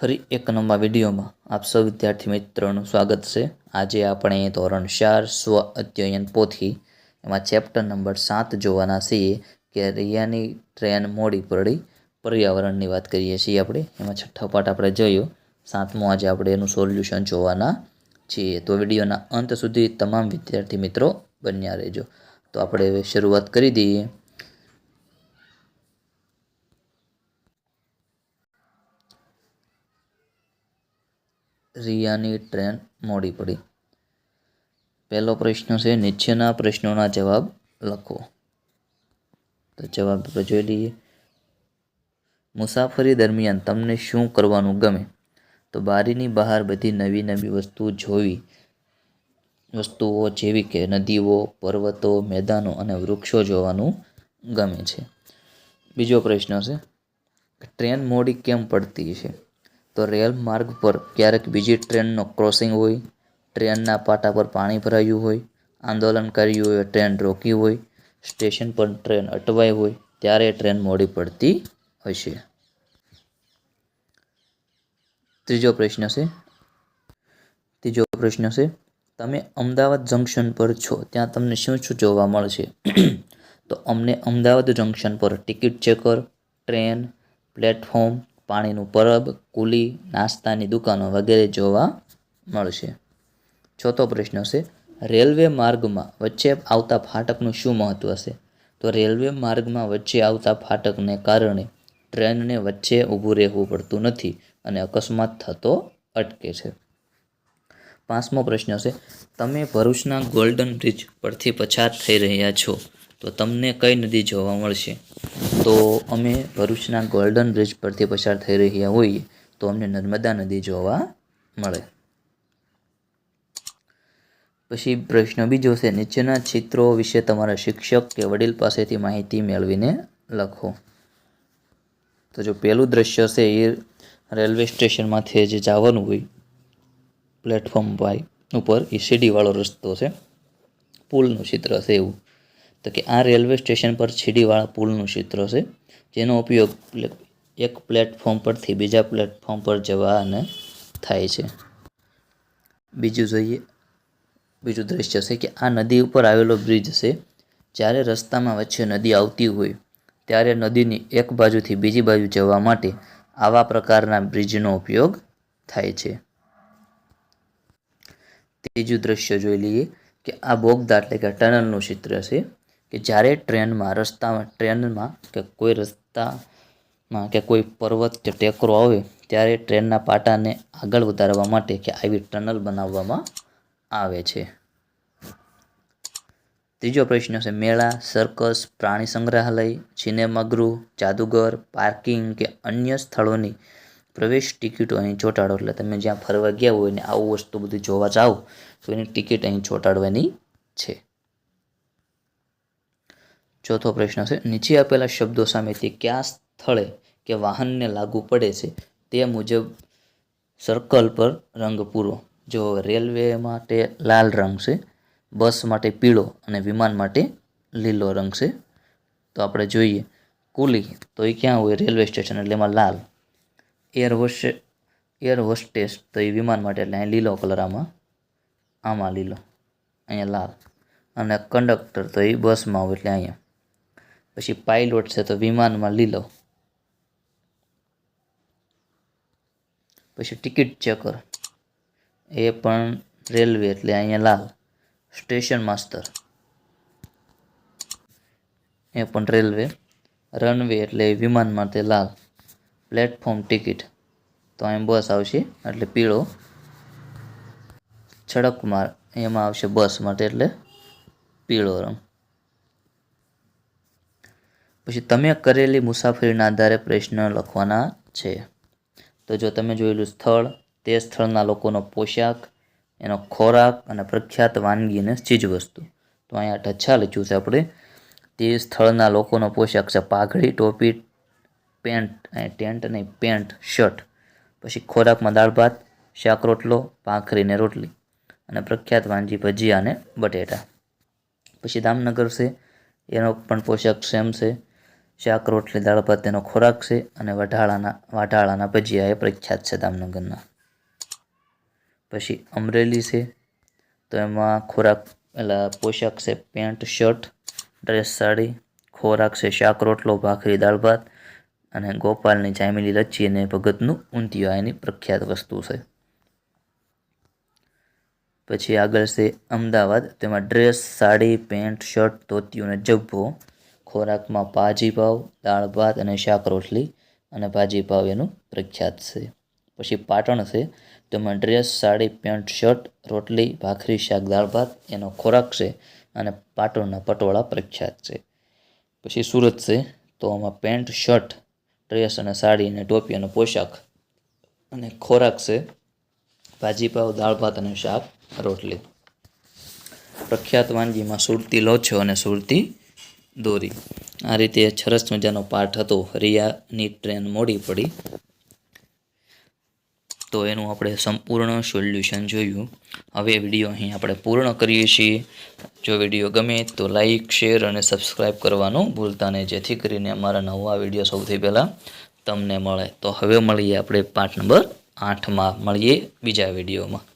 ફરી એક નવા વિડીયોમાં આપ સૌ વિદ્યાર્થી મિત્રોનું સ્વાગત છે. આજે આપણે ધોરણ ચાર સ્વ અધ્યયન પોથી એમાં ચેપ્ટર નંબર સાત જોવાના છીએ કે રિયાની ટ્રેન મોડી પડી. પર્યાવરણની વાત કરીએ છીએ આપણે. એમાં છઠ્ઠો પાઠ આપણે જોયો. સાતમો આજે આપણે એનું સોલ્યુશન જોવાના છીએ. તો વિડીયોના અંત સુધી તમામ વિદ્યાર્થી મિત્રો બન્યા રહેજો. તો આપણે શરૂઆત કરી દઈએ. રિયાની ટ્રેન મોડી પડી. પહેલો પ્રશ્ન છે, નીચેના પ્રશ્નોના જવાબ લખો. તો જવાબ આપણે જોઈ લઈએ. મુસાફરી દરમિયાન તમને શું કરવાનું ગમે? તો બારીની બહાર બધી નવી નવી વસ્તુ જોવી. વસ્તુઓ જેવી કે નદીઓ, પર્વતો, મેદાનો અને વૃક્ષો જોવાનું ગમે છે. બીજો પ્રશ્ન છે, ટ્રેન મોડી કેમ પડતી છે? તો રેલ માર્ગ પર ક્યારેક બીજી ટ્રેનનો ક્રોસિંગ હોય, ટ્રેનના પાટા પર પાણી ભરાયું હોય આંદોલનકારીઓએ ટ્રેન રોકી હોય, સ્ટેશન પર ટ્રેન અટવાઈ હોય, ત્યારે ટ્રેન મોડી પડતી હશે. ત્રીજો પ્રશ્ન છે. ત્રીજો પ્રશ્ન છે, તમે અમદાવાદ જંકશન પર છો, ત્યાં તમને શું શું જોવા મળશે? તો અમને અમદાવાદ જંકશન પર ટિકિટ ચેકર, ટ્રેન, પ્લેટફોર્મ પાણીનું પરબ, કુલી, નાસ્તાની દુકાનો વગેરે જોવા મળશે. ચોથો પ્રશ્ન છે રેલવે માર્ગમાં વચ્ચે આવતા ફાટકનું શું મહત્ત્વ છે તો રેલવે માર્ગમાં વચ્ચે આવતા ફાટકને કારણે ટ્રેનને વચ્ચે ઊભું રહેવું પડતું નથી અને અકસ્માત થતો અટકે છે. પાંચમો પ્રશ્ન છે તમે ભરૂચના ગોલ્ડન બ્રિજ પરથી પસાર થઈ રહ્યા છો, તો તમને કઈ નદી જોવા મળશે? તો અમે ભરૂચના ગોલ્ડન બ્રિજ પરથી પસાર થઈ રહ્યા હોઈએ, તો અમને નર્મદા નદી જોવા મળે. પછી પ્રશ્ન બીજો છે, નીચેના ચિત્રો વિશે તમારા શિક્ષક કે વડીલ પાસેથી માહિતી મેળવીને લખો. તો જો પહેલું દ્રશ્ય છે, એ રેલવે સ્ટેશનમાંથી જે જવાનું હોય, પ્લેટફોર્મ ભાઈ ઉપર, એ સીડીવાળો રસ્તો છે. પુલનું ચિત્ર છે એવું. તો કે આ રેલવે સ્ટેશન પર છીડીવાળા પુલનું ચિત્ર છે, જેનો ઉપયોગ એક પ્લેટફોર્મ પરથી બીજા પ્લેટફોર્મ પર જવા અને થાય છે. બીજું જોઈએ, બીજું દ્રશ્ય છે કે આ નદી ઉપર આવેલો બ્રિજ છે, જ્યારે રસ્તામાં વચ્ચે નદી આવતી હોય, ત્યારે નદીની એક બાજુથી બીજી બાજુ જવા માટે આવા પ્રકારના બ્રિજનો ઉપયોગ થાય છે. ત્રીજું દ્રશ્ય જોઈ લઈએ કે આ બોગદા એટલે કે ટનલનું ચિત્ર છે. કે જ્યારે ટ્રેનમાં, રસ્તામાં, ટ્રેનમાં કે કોઈ રસ્તામાં કે કોઈ પર્વત કે ટેકરો આવે, ત્યારે ટ્રેનના પાટાને આગળ વધારવા માટે કે આવી ટનલ બનાવવામાં આવે છે. ત્રીજો પ્રશ્ન છે, મેળા સર્કસ પ્રાણી સંગ્રહાલય સિનેમાગૃહ જાદુગર પાર્કિંગ કે અન્ય સ્થળોની પ્રવેશ ટિકિટો અહીં ચોંટાડો. એટલે તમે જ્યાં ફરવા ગયા હોય ને આવું વસ્તુ બધું જોવા જાઓ, તો એની ટિકિટ અહીં ચોંટાડવાની છે. ચોથો પ્રશ્ન છે, નીચે આપેલા શબ્દો સામેથી કયા સ્થળે કે વાહનને લાગુ પડે છે તે મુજબ સર્કલ પર રંગ પૂરો. જો રેલવે માટે લાલ રંગ છે બસ માટે પીળો અને વિમાન માટે લીલો રંગ છે, તો આપણે જોઈએ કુલી, તો એ ક્યાં હોય? રેલવે સ્ટેશન એટલે એમાં લાલ. એર હોસ્ટ એર હોસ્ટેસ તો એ વિમાન માટે એટલે અહીં લીલો કલર આમાં આમાં લીલો, અહીંયા લાલ. અને કંડક્ટર તો એ બસમાં હોય એટલે અહીંયા. પછી પાઇલોટ છે તો વિમાનમાં લીલો પછી ટિકિટ ચેકર એ પણ રેલવે એટલે અહીંયા લાલ. સ્ટેશન માસ્તર એ પણ રેલવે. રનવે એટલે વિમાન માટે લાલ. પ્લેટફોર્મ ટિકિટ તો અહીં બસ આવશે, એટલે પીળો. છડકમાર એમાં આવશે બસ માટે એટલે પીળો રંગ. પછી તમે કરેલી મુસાફરીના આધારે પ્રશ્ન લખવાના છે. તો જો તમે જોયેલું સ્થળ, તે સ્થળના લોકોનો પોશાક, એનો ખોરાક અને પ્રખ્યાત વાનગી અને ચીજવસ્તુ તો અહીંયા ઢચ્છા લખ્યું છે આપણે. તે સ્થળના લોકોનો પોશાક છે પાઘડી, ટોપી, પેન્ટ ટેન્ટ નહીં, પેન્ટ, શર્ટ. પછી ખોરાકમાં દાળ ભાત, શાક રોટલો, ભાખરી ને રોટલી. અને પ્રખ્યાત વાનગી ભજીયા અને બટેટા. પછી દામનગર છે, એનો પણ પોશાક સેમ છે. શાક, રોટલી, દાળ ભાત તેનો ખોરાક છે અને વઢાળાના વાઢાળાના ભજીયા એ પ્રખ્યાત છે દામનગરના. પછી અમરેલી છે, તો એમાં ખોરાક, એટલે પોશાક છે પેન્ટ, શર્ટ, ડ્રેસ સાડી, ખોરાક છે શાક, રોટલો, ભાખરી, દાળ, ભાત અને ગોપાલની જામેલી લચ્છી અને ભગતનું ઊંધિયું એની પ્રખ્યાત વસ્તુ છે. પછી આગળ છે અમદાવાદ, તેમાં ડ્રેસ, સાડી, પેન્ટ, શર્ટ ધોતિયું અને જબ્બો ખોરાકમાં પાવ દાળ ભાત અને શાક રોટલી અને ભાજી પાવ એનું પ્રખ્યાત છે. પછી પાટણ છે. તેમાં ડ્રેસ, સાડી, પેન્ટ, શર્ટ, રોટલી, ભાખરી, શાક, દાળ, ભાત એનો ખોરાક છે અને પાટણના પટોળા પ્રખ્યાત છે. પછી સુરત છે. તો આમાં પેન્ટ, શર્ટ, ડ્રેસ અને સાડી અને ટોપી અને પોશાક અને ખોરાક છે. ભાજીપાવ દાળ ભાત અને શાક, રોટલી. પ્રખ્યાત વાનગીમાં સુરતી લોચો અને સુરતી દોરી. આ રીતે સરસ મજાનો પાઠ હતો. રિયાની ટ્રેન મોડી પડી. તો એનું આપણે સંપૂર્ણ સોલ્યુશન જોયું. હવે વીડિયો અહીં આપણે પૂર્ણ કરીએ છીએ. જો વીડિયો ગમે તો લાઈક, શેર અને સબસ્ક્રાઈબ કરવાનું ભૂલતા નહીં. જેથી કરીને અમારા નવા વીડિયો સૌથી પહેલાં તમને મળે. તો હવે મળીએ આપણે પાઠ નંબર આઠમાં. મળીએ બીજા વિડીયોમાં.